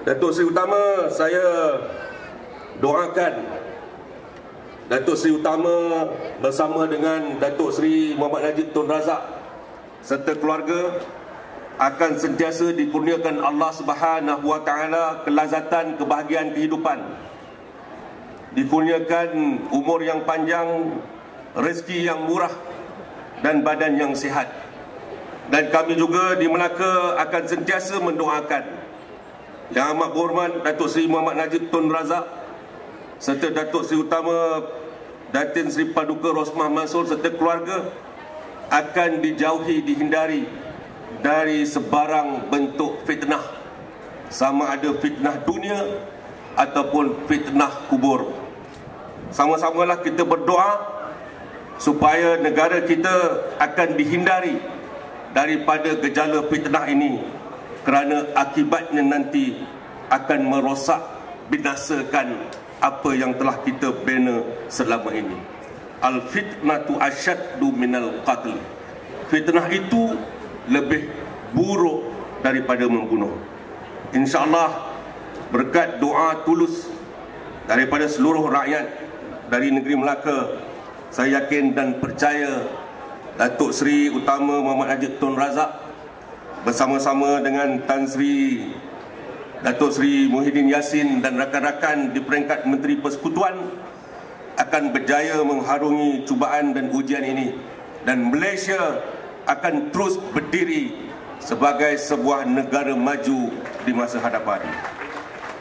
Datuk Seri Utama saya doakan Datuk Seri Utama bersama dengan Datuk Seri Muhammad Najib Tun Razak serta keluarga akan sentiasa dikurniakan Allah Subhanahu wa taala kelazatan kebahagiaan kehidupan. Dikurniakan umur yang panjang, rezeki yang murah dan badan yang sihat. Dan kami juga di Melaka akan sentiasa mendoakan Yang amat berhormat Datuk Seri Muhammad Najib Tun Razak serta Datuk Seri Utama Datin Seri Paduka Rosmah Mansur serta keluarga akan dijauhi dihindari dari sebarang bentuk fitnah sama ada fitnah dunia ataupun fitnah kubur. Sama-samalah kita berdoa supaya negara kita akan dihindari daripada gejala fitnah ini kerana akibatnya nanti akan merosak binasakan apa yang telah kita bina selama ini. Al fitnatu asyaddu minal qatl. Fitnah itu lebih buruk daripada membunuh. Insyaallah berkat doa tulus daripada seluruh rakyat dari negeri Melaka saya yakin dan percaya Datuk Seri Utama Muhammad Najib Tun Razak bersama-sama dengan Tan Sri Datuk Seri Muhyiddin Yassin dan rakan-rakan di peringkat Menteri Persekutuan akan berjaya mengharungi cubaan dan ujian ini dan Malaysia akan terus berdiri sebagai sebuah negara maju di masa hadapan.